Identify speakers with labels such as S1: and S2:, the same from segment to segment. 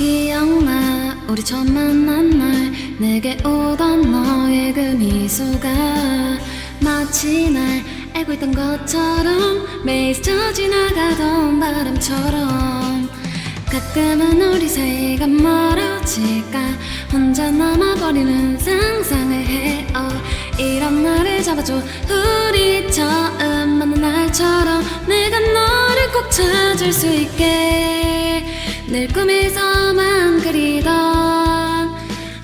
S1: 기억나 우리 처음 만난 날 내게 오던 너의 그 미소가 마치 날 알고 있던 것처럼 매일 스쳐 지나가던 바람처럼 가끔은 우리 사이가 멀어질까 혼자 남아버리는 상상을 해요 이런 나를 잡아줘. 우리 처음 만난 날처럼 내가 너를 꼭 찾을 수 있게 늘 꿈에서만 그리던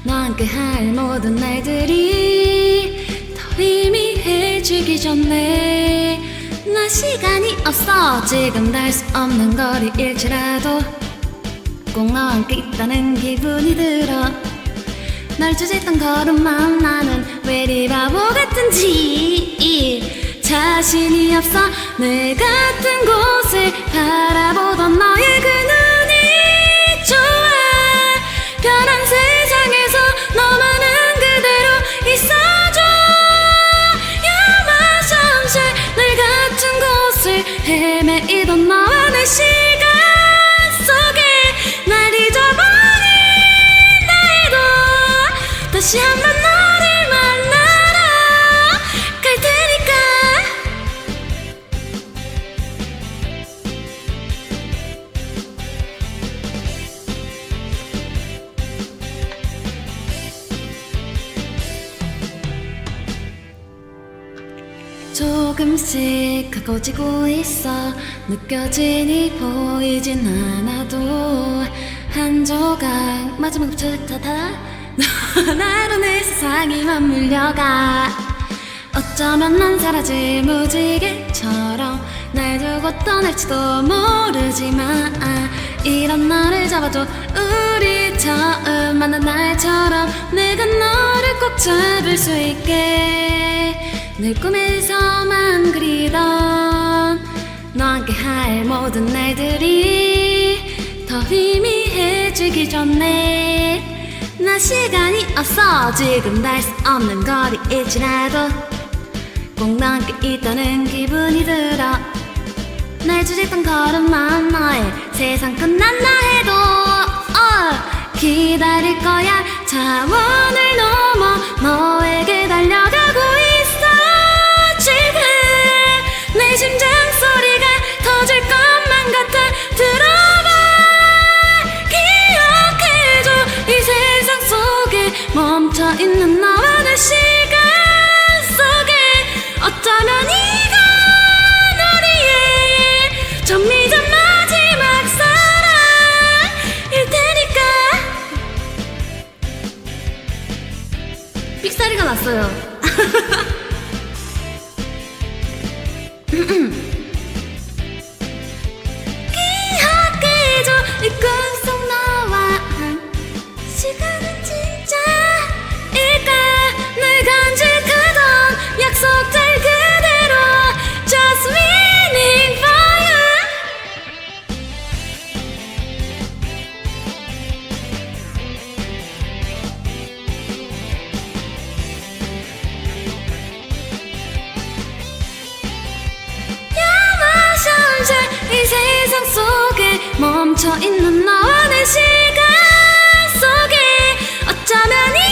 S1: 너와 함께할 모든 날들이 더 희미해지기 전에 나 시간이 없어. 지금 닿을 수 없는 거리일지라도 꼭 너와 함께 있다는 기분이 들어 널 주제했던 걸음만 나는 왜 이리 바보 같은지. 자신이 없어 내 같은 곳을 바라보던 너의 그눈 다시 한 번 너를 만나러 갈 테니까. 조금씩 가까워지고 있어. 느껴지니 보이진 않아도 한 조각 마지막 붙여다 나로 내 세상이 맞물려가. 어쩌면 난 사라질 무지개처럼 날 두고 떠날지도 모르지만 이런 나를 잡아줘 우리 처음 만난 날처럼 내가 너를 꼭 잡을 수 있게. 늘 꿈에서만 그리던 너와 함께 할 모든 날들이 더 희미해지기 전에 나 시간이 없어. 지금 닿을 수 없는 거리일지라도 꼭 너와 함께 있다는 기분이 들어. 날 주제했던 걸음만 너의 세상 끝났나 해도 어, 기다릴 거야. 차원을 넘어 너에게 달려가고 있어. 지금 내 심장 삑사리가 났어요 멈춰있는 너와 내 시간 속에 어쩌면 이